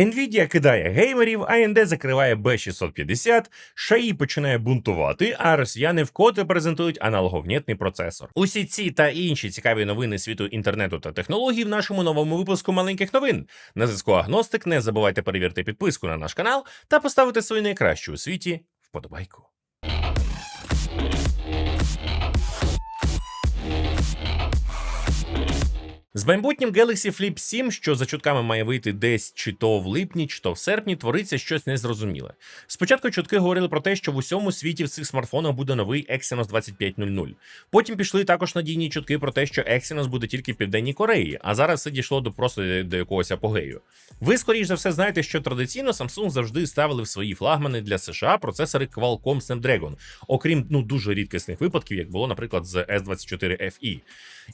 Nvidia кидає геймерів, AMD закриває B650, Шаї починає бунтувати, а росіяни вкотре презентують аналоговнітний процесор. Усі ці та інші цікаві новини світу інтернету та технологій в нашому новому випуску маленьких новин. На зв'язку Агностик. Не забувайте перевірити підписку на наш канал та поставити свою найкращу у світі вподобайку. З майбутнім Galaxy Flip 7, що за чутками має вийти десь чи то в липні, чи то в серпні, твориться щось незрозуміле. Спочатку чутки говорили про те, що в усьому світі в цих смартфонах буде новий Exynos 2500. Потім пішли також надійні чутки про те, що Exynos буде тільки в Південній Кореї, а зараз все дійшло до просто до якогось апогею. Ви, скоріш за все, знаєте, що традиційно Samsung завжди ставили в свої флагмани для США процесори Qualcomm Snapdragon, окрім ну дуже рідкісних випадків, як було, наприклад, з S24 FE.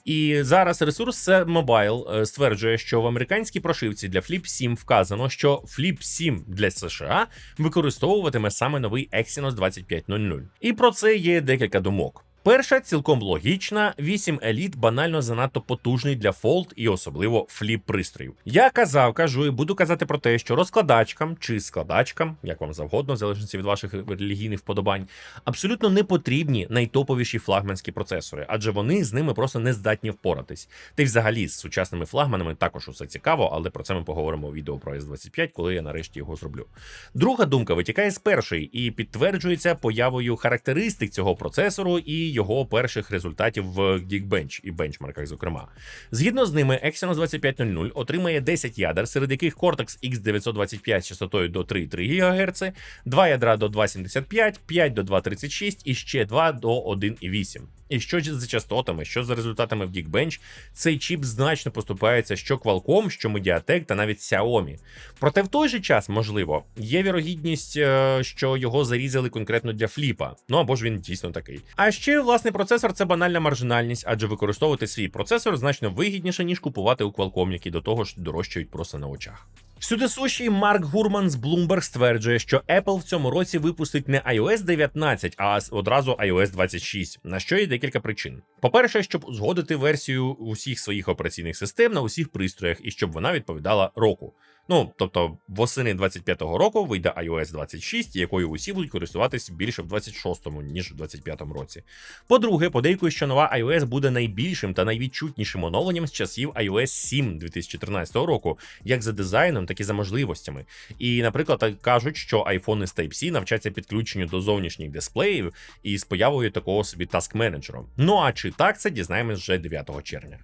І зараз ресурс Mobile е, стверджує, що в американській прошивці для Flip 7 вказано, що Flip 7 для США використовуватиме саме новий Exynos 2500. І про це є декілька думок. Перша цілком логічна, 8 еліт банально занадто потужний для Fold і особливо фліп пристроїв. Я казав, кажу і буду казати про те, що розкладачкам чи складачкам, як вам завгодно, в залежності від ваших релігійних вподобань, абсолютно не потрібні найтоповіші флагманські процесори, адже вони з ними просто не здатні впоратись. Та й взагалі з сучасними флагманами також усе цікаво, але про це ми поговоримо у відео про S25, коли я нарешті його зроблю. Друга думка витікає з першої і підтверджується появою характеристик цього процесору і його перших результатів в Geekbench і бенчмарках, зокрема. Згідно з ними, Exynos 2500 отримає 10 ядер, серед яких Cortex X925 з частотою до 3,3 ГГц, 2 ядра до 2,75, 5 до 2,36 і ще 2 до 1,8. І що за частотами, що за результатами в Geekbench, цей чіп значно поступається що Qualcomm, що Mediatek та навіть Xiaomi. Проте в той же час, можливо, є вірогідність, е, що його зарізали конкретно для фліпа. Ну або ж він дійсно такий. А ще власний процесор це банальна маржинальність, адже використовувати свій процесор значно вигідніше, ніж купувати у Qualcomm, які до того ж дорожчають просто на очах. Всюди сущий Марк Гурман з Bloomberg стверджує, що Apple в цьому році випустить не iOS 19, а одразу iOS 26, на що є декілька причин. По-перше, щоб узгодити версію усіх своїх операційних систем на усіх пристроях і щоб вона відповідала року. Ну, тобто, восени 25-го року вийде iOS 26, якою усі будуть користуватись більше в 26-му, ніж в 25-му році. По-друге, подейкують, що нова iOS буде найбільшим та найвідчутнішим оновленням з часів iOS 7 2014 року, як за дизайном, так і за можливостями. І, наприклад, кажуть, що iPhone з Type-C навчаться підключенню до зовнішніх дисплеїв і з появою такого собі task менеджером Ну а чи так це дізнаємось вже 9 червня.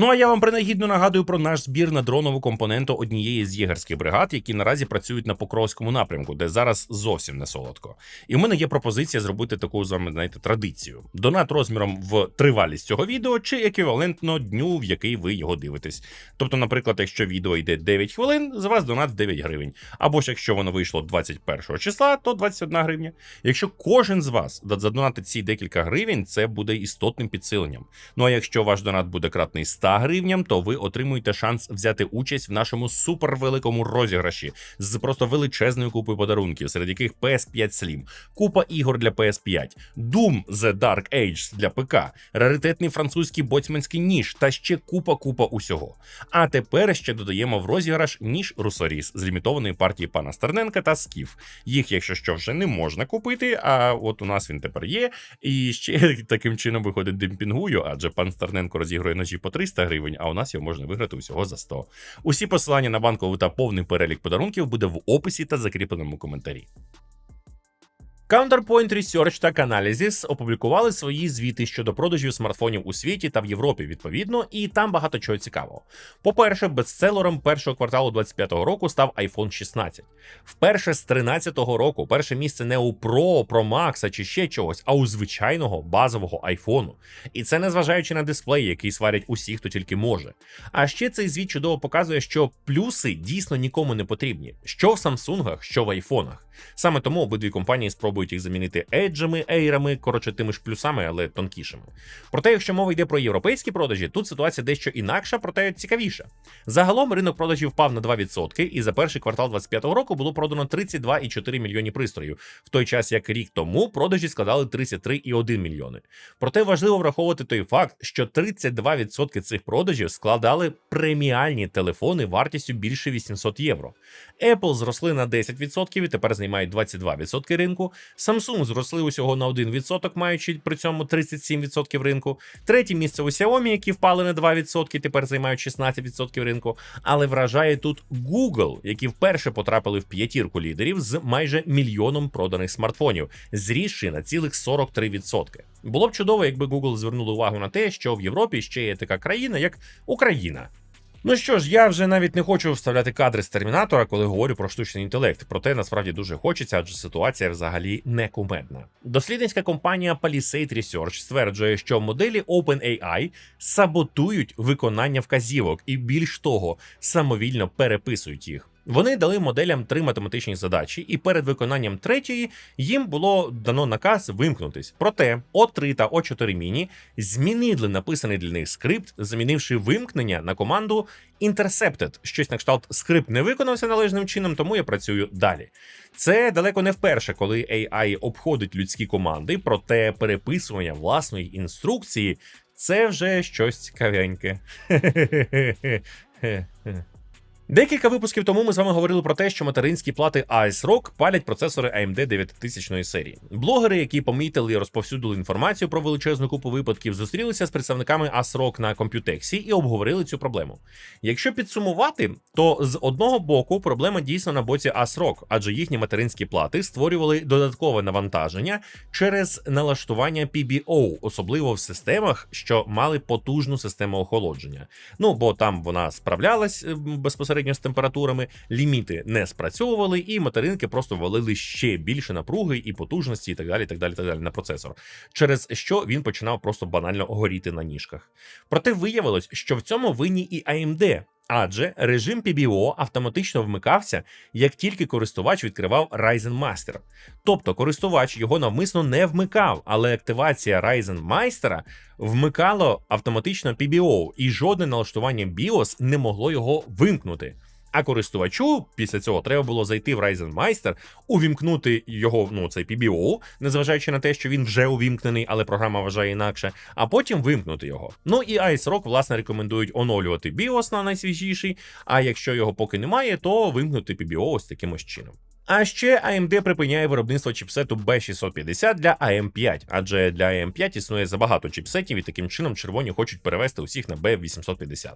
Ну а я вам принагідно нагадую про наш збір на дронову компоненту однієї з єгерських бригад, які наразі працюють на Покровському напрямку, де зараз зовсім не солодко. І в мене є пропозиція зробити таку з вами, знаєте, традицію: донат розміром в тривалість цього відео чи еквівалентно дню, в який ви його дивитесь. Тобто, наприклад, якщо відео йде 9 хвилин, з вас донат 9 гривень. Або ж якщо воно вийшло 21 числа, то 21 гривня. Якщо кожен з вас задонатить ці декілька гривень, це буде істотним підсиленням. Ну а якщо ваш донат буде кратний 100 гривням, то ви отримуєте шанс взяти участь в нашому супервеликому розіграші з просто величезною купою подарунків, серед яких PS5 Slim, купа ігор для PS5, Doom The Dark Age для ПК, раритетний французький боцьманський ніж та ще купа-купа усього. А тепер ще додаємо в розіграш ніж Русоріс з лімітованої партії пана Стерненка та Скіф. Їх, якщо що, вже не можна купити, а от у нас він тепер є. І ще таким чином виходить демпінгую, адже пан Стерненко розігрує ножі по 300 гривень, а у нас його можна виграти усього за 100. Усі посилання на банкову та повний перелік подарунків буде в описі та закріпленому коментарі. Counterpoint Research та Canalys опублікували свої звіти щодо продажів смартфонів у світі та в Європі відповідно, і там багато чого цікавого. По-перше, бестселером першого кварталу 25-го року став iPhone 16. Вперше з 13-го року перше місце не у Pro, Pro Max чи ще чогось, а у звичайного базового айфону. І це незважаючи на дисплей, який сварять усі, хто тільки може. А ще цей звіт чудово показує, що плюси дійсно нікому не потрібні, що в Самсунгах, що в айфонах. Саме тому обидві компанії спробують пробують їх замінити еджами, ейрами, коротше, тими ж плюсами, але тонкішими. Проте, якщо мова йде про європейські продажі, тут ситуація дещо інакша, проте цікавіша. Загалом ринок продажів впав на 2%, і за перший квартал 2025 року було продано 32,4 мільйонів пристроїв, в той час як рік тому продажі складали 33,1 мільйони. Проте важливо враховувати той факт, що 32% цих продажів складали преміальні телефони вартістю більше 800 євро. Apple зросли на 10% і тепер займають 22% ринку. Samsung зросли усього на 1%, маючи при цьому 37% ринку. Третє місце у Xiaomi, які впали на 2%, тепер займають 16% ринку. Але вражає тут Google, які вперше потрапили в п'ятірку лідерів з майже мільйоном проданих смартфонів, зрісши на цілих 43%. Було б чудово, якби Google звернули увагу на те, що в Європі ще є така країна, як Україна. Ну що ж, я вже навіть не хочу вставляти кадри з термінатора, коли говорю про штучний інтелект. Проте насправді дуже хочеться, адже ситуація взагалі не кумедна. Дослідницька компанія Palisade Research стверджує, що моделі OpenAI саботують виконання вказівок і більш того, самовільно переписують їх. Вони дали моделям три математичні задачі, і перед виконанням третьої їм було дано наказ вимкнутись. Проте О3 та О4 міні змінили написаний для них скрипт, замінивши вимкнення на команду Intercepted. Щось на кшталт скрипт не виконався належним чином, тому я працюю далі. Це далеко не вперше, коли AI обходить людські команди, проте переписування власної інструкції це вже щось цікавеньке. Декілька випусків тому ми з вами говорили про те, що материнські плати Ice Rock палять процесори AMD 9000 серії. Блогери, які помітили і розповсюдили інформацію про величезну купу випадків, зустрілися з представниками ASRock на Computex і обговорили цю проблему. Якщо підсумувати, то з одного боку проблема дійсно на боці ASRock, адже їхні материнські плати створювали додаткове навантаження через налаштування PBO, особливо в системах, що мали потужну систему охолодження. Ну бо там вона справлялась е, безпосередньо з температурами, ліміти не спрацьовували, і материнки просто валили ще більше напруги і потужності, і так далі, так далі, так далі на процесор, через що він починав просто банально горіти на ніжках. Проте виявилось, що в цьому винні і AMD. Адже режим PBO автоматично вмикався, як тільки користувач відкривав Ryzen Master. Тобто користувач його навмисно не вмикав, але активація Ryzen Master вмикало автоматично PBO, і жодне налаштування BIOS не могло його вимкнути. А користувачу після цього треба було зайти в Ryzen Meister, увімкнути його, ну цей PBO, незважаючи на те, що він вже увімкнений, але програма вважає інакше, а потім вимкнути його. Ну і Ice Rock, власне, рекомендують оновлювати BIOS на найсвіжіший, а якщо його поки немає, то вимкнути PBO ось таким ось чином. А ще AMD припиняє виробництво чіпсету B650 для AM5, адже для AM5 існує забагато чіпсетів, і таким чином червоні хочуть перевести усіх на B850.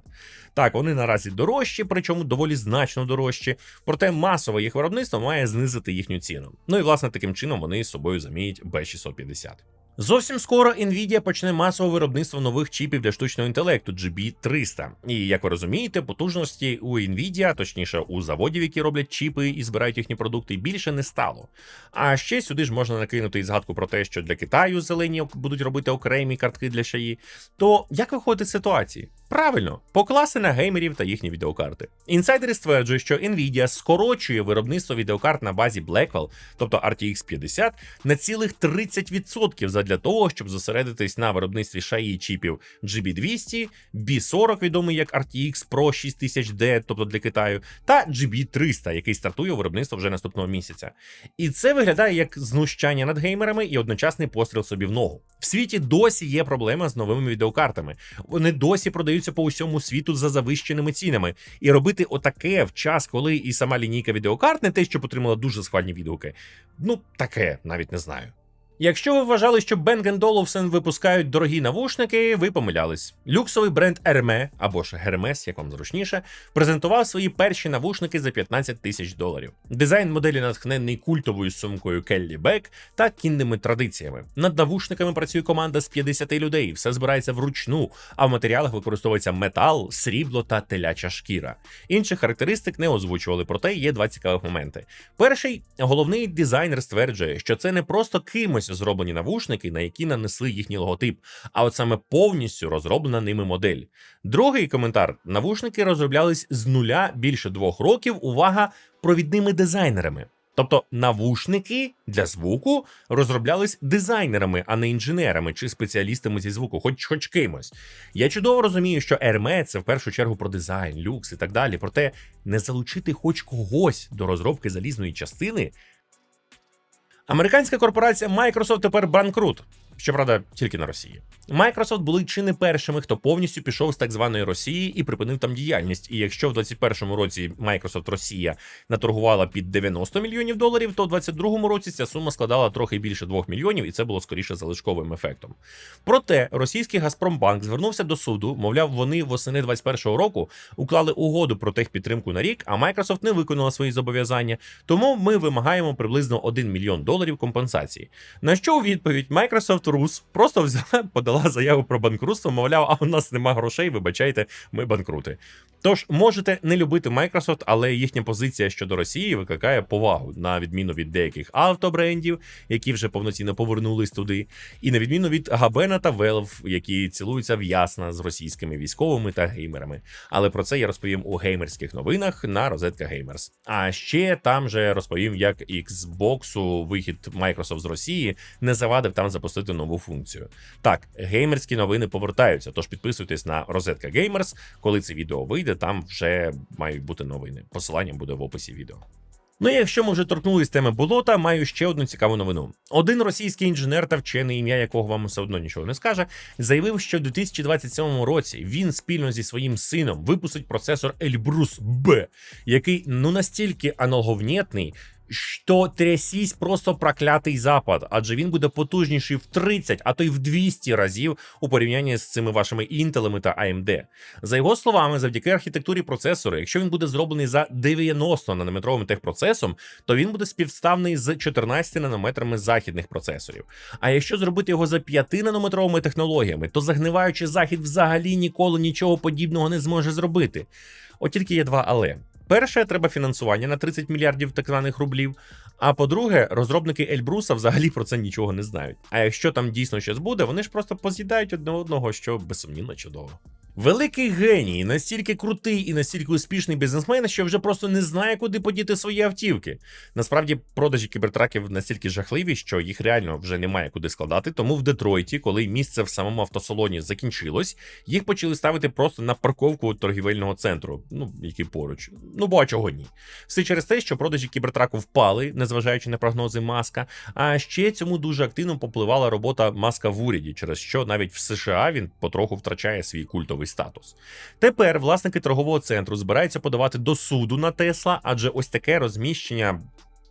Так, вони наразі дорожчі, причому доволі значно дорожчі, проте масове їх виробництво має знизити їхню ціну. Ну і власне таким чином вони з собою заміють B650. Зовсім скоро Nvidia почне масове виробництво нових чіпів для штучного інтелекту GB300. І як ви розумієте, потужності у Nvidia, точніше у заводів, які роблять чіпи і збирають їхні продукти, більше не стало. А ще сюди ж можна накинути і згадку про те, що для Китаю зелені будуть робити окремі картки для шаї. То як виходить з ситуації? Правильно, покласти на геймерів та їхні відеокарти. Інсайдери стверджують, що Nvidia скорочує виробництво відеокарт на базі Blackwell, тобто RTX 50, на цілих 30% задля того, щоб зосередитись на виробництві шаї чіпів GB200, B40, відомий як RTX Pro 6000D, тобто для Китаю, та GB300, який стартує виробництво вже наступного місяця. І це виглядає як знущання над геймерами і одночасний постріл собі в ногу. В світі досі є проблема з новими відеокартами. Вони досі продаються по усьому світу за завищеними цінами. І робити отаке в час, коли і сама лінійка відеокарт не те, що отримала дуже схвальні відгуки. Ну, таке навіть не знаю. Якщо ви вважали, що Bang Olufsen випускають дорогі навушники, ви помилялись. Люксовий бренд Hermé, або ж Hermes, як вам зручніше, презентував свої перші навушники за 15 тисяч доларів. Дизайн моделі натхнений культовою сумкою Келлі Бек та кінними традиціями. Над навушниками працює команда з 50 людей, все збирається вручну, а в матеріалах використовується метал, срібло та теляча шкіра. Інших характеристик не озвучували, проте є два цікавих моменти. Перший головний дизайнер стверджує, що це не просто кимось зроблені навушники, на які нанесли їхній логотип, а от саме повністю розроблена ними модель. Другий коментар: навушники розроблялись з нуля більше двох років. Увага провідними дизайнерами. Тобто навушники для звуку розроблялись дизайнерами, а не інженерами чи спеціалістами зі звуку, хоч хоч кимось. Я чудово розумію, що Hermès – це в першу чергу про дизайн, люкс і так далі. Проте не залучити хоч когось до розробки залізної частини. Американська корпорація Microsoft тепер банкрут. Щоправда, тільки на Росії. Microsoft були чи не першими, хто повністю пішов з так званої Росії і припинив там діяльність. І якщо в 2021 році Microsoft Росія наторгувала під 90 мільйонів доларів, то в 2022 році ця сума складала трохи більше 2 мільйонів, і це було скоріше залишковим ефектом. Проте російський Газпромбанк звернувся до суду, мовляв, вони восени 2021 року уклали угоду про техпідтримку на рік, а Microsoft не виконала свої зобов'язання. Тому ми вимагаємо приблизно 1 мільйон доларів компенсації. На що у відповідь Microsoft Рус просто взяла, подала заяву про банкрутство, мовляв, а у нас нема грошей, вибачайте, ми банкрути. Тож можете не любити Microsoft, але їхня позиція щодо Росії викликає повагу, на відміну від деяких автобрендів, які вже повноцінно повернулись туди, і на відміну від Габена та Valve, які цілуються в ясна з російськими військовими та геймерами. Але про це я розповім у геймерських новинах на Розетка Gamers. А ще там же розповім, як Xbox вихід Microsoft з Росії не завадив там запустити нову функцію. Так, геймерські новини повертаються, тож підписуйтесь на Розетка Gamers. Коли це відео вийде, там вже мають бути новини. Посилання буде в описі відео. Ну і якщо ми вже торкнулись теми болота, маю ще одну цікаву новину. Один російський інженер та вчений, ім'я якого вам все одно нічого не скаже, заявив, що в 2027 році він спільно зі своїм сином випустить процесор Elbrus B, який ну настільки аналоговнєтний, що трясісь просто проклятий запад, адже він буде потужніший в 30, а то й в 200 разів у порівнянні з цими вашими інтелами та AMD. За його словами, завдяки архітектурі процесора, якщо він буде зроблений за 90 нанометровим техпроцесом, то він буде співставний з 14 нанометрами західних процесорів. А якщо зробити його за 5 нанометровими технологіями, то загниваючи захід взагалі ніколи нічого подібного не зможе зробити. От тільки є два але. Перше, треба фінансування на 30 мільярдів так званих рублів. А по-друге, розробники Ельбруса взагалі про це нічого не знають. А якщо там дійсно щось буде, вони ж просто поз'їдають одне одного, що безсумнівно чудово. Великий геній, настільки крутий і настільки успішний бізнесмен, що вже просто не знає, куди подіти свої автівки. Насправді, продажі кібертраків настільки жахливі, що їх реально вже немає куди складати. Тому в Детройті, коли місце в самому автосалоні закінчилось, їх почали ставити просто на парковку торгівельного центру, ну який поруч. Ну бо а чого ні. Все через те, що продажі кібертраку впали, незважаючи на прогнози маска. А ще цьому дуже активно попливала робота маска в уряді, через що навіть в США він потроху втрачає свій культовий статус. Тепер власники торгового центру збираються подавати до суду на Тесла, адже ось таке розміщення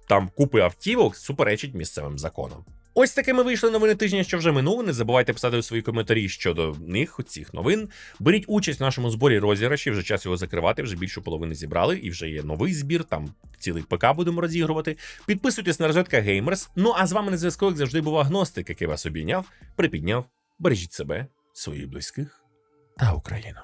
там купи автівок суперечить місцевим законам. Ось такими вийшли новини тижня, що вже минули. Не забувайте писати свої коментарі щодо них, цих новин. Беріть участь в нашому зборі розіграшів, вже час його закривати, вже більшу половини зібрали, і вже є новий збір, там цілий ПК будемо розігрувати. Підписуйтесь на розетка Gamers. Ну а з вами на зв'язку, як завжди, був агностик, який вас обійняв, припідняв. Бережіть себе, своїх близьких та Україну.